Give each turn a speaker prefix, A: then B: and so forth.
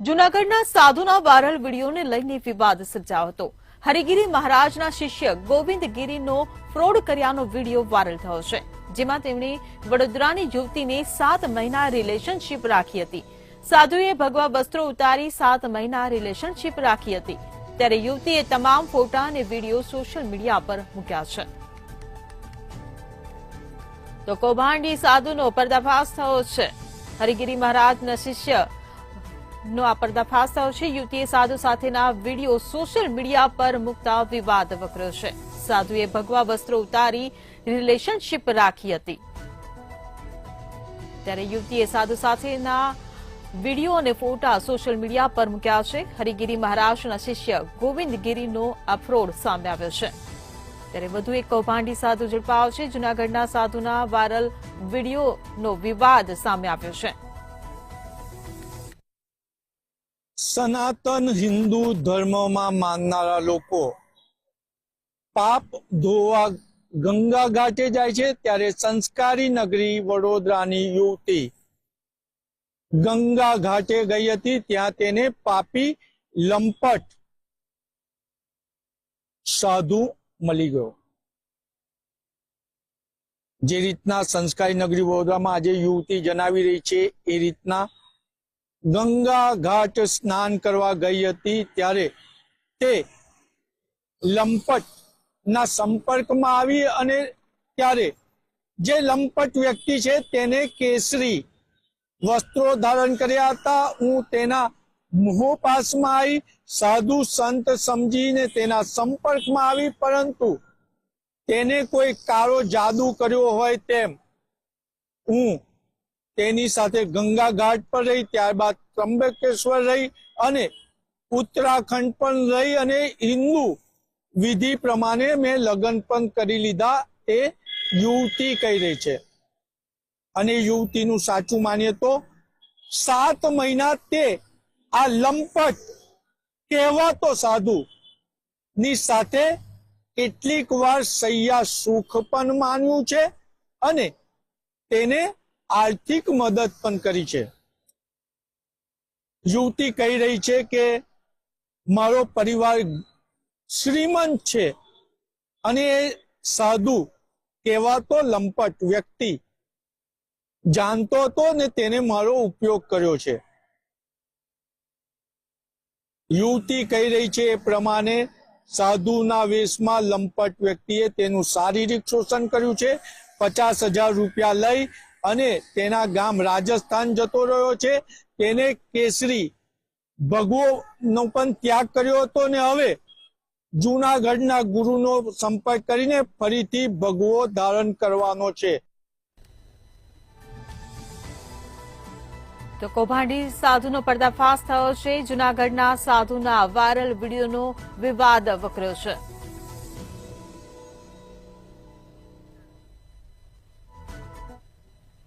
A: જૂનાગઢના સાધુના વાયરલ વિડીયોને લઈને વિવાદ સર્જાયો હતો. હરિગીરી મહારાજના શિષ્ય ગોવિંદ ગીરીનો ફ્રોડ કર્યાનો વીડિયો વાયરલ થયો છે, જેમાં તેમણે વડોદરાની યુવતીને સાત મહિના રિલેશનશીપ રાખી હતી. સાધુએ ભગવા વસ્ત્રો ઉતારી સાત મહિના રિલેશનશીપ રાખી હતી. ત્યારે યુવતીએ તમામ ફોટા અને વીડિયો સોશિયલ મીડિયા પર મૂક્યા છે. તો કૌભાંડી સાધુનો પર્દાફાશ થયો છે. હરિગીરી મહારાજના શિષ્ય નો આ પર્દાફાશ થયો છે. યુવતીએ સાધુ સાથેના વીડિયો સોશિયલ મીડિયા પર મૂકતા વિવાદ વકર્યો છે. સાધુએ ભગવા વસ્ત્રો ઉતારી રિલેશનશીપ રાખી હતી. ત્યારે યુવતીએ સાધુ સાથેના વીડિયો અને ફોટા સોશિયલ મીડિયા પર મૂક્યા છે. હરિગીરી મહારાજના શિષ્ય ગોવિંદ ગીરીનો આ ફ્રોડ સામે આવ્યો છે. ત્યારે વધુ એક કૌભાંડી સાધુ ઝડપાયો છે. જૂનાગઢના સાધુના વાયરલ વિડીયોનો વિવાદ સામે આવ્યો છે.
B: સનાતન હિન્દુ ધર્મમાં માનનારા લોકો પાપ ધોવા ગંગા ઘાટે જાય છે ત્યારે સંસ્કારી નગરી વડોદરાની યુવતી ગંગા ઘાટે ગઈ હતી. ત્યાં તેને પાપી લંપટ સાધુ મળી ગયો. જે રીતના સંસ્કારી નગરી વડોદરામાં આજે યુવતી જણાવી રહી છે એ રીતના ગંગા ઘાટ સ્નાન કરવા ગઈ હતી ત્યારે તે લંપટ ના સંપર્કમાં આવી અને ત્યારે જે લંપટ વ્યક્તિ છે તેને કેસરી વસ્ત્રો ધારણ કર્યા હતા. હું તેના મોહ પાસમાં આવી સાધુ સંત સમજીને તેના સંપર્કમાં આવી, પરંતુ તેને કોઈ કાળો જાદુ કર્યો હોય તેમ હું તેની સાથે ગંગા ઘાટ પર રહી, ત્યારબાદ ત્રંબકેશ્વર રહી અને ઉત્તરાખંડ પણ રહી અને હિન્દુ વિધિ પ્રમાણે મેં લગ્ન પણ કરી લીધા, એ યુવતી કહી રહી છે. અને યુવતીનું સાચું માનીએ તો સાત મહિના તે આ લંપટ કહેવાતો સાધુ ની સાથે કેટલીક વાર સૈયા સુખ પણ માન્યું છે અને તેને આર્થિક મદદ પણ કરી છે. યુવતી કહી રહી છે કે, મારો પરિવાર શ્રીમંત છે અને એ સાધુ કહેવાતો લંપટ વ્યક્તિ. જાણતો હતો ને તેને મારો ઉપયોગ કર્યો છે. યુવતી કહી રહી છે એ પ્રમાણે સાધુના વેશમાં લંપટ વ્યક્તિએ તેનું શારીરિક શોષણ કર્યું છે. પચાસ હજાર રૂપિયા લઈ અને તેના ગામ રાજસ્થાન જતો રહ્યો છે. તેને કેસરી ભગવો નો પણ ત્યાગ કર્યો હતો ને હવે જૂનાગઢના ગુરુનો સંપર્ક કરીને ફરીથી ભગવો ધારણ કરવાનો છે.
A: તો કૌભાંડી સાધુનો પર્દાફાશ થયો છે. જૂનાગઢના સાધુના વાયરલ વિડીયોનો વિવાદ વકર્યો છે.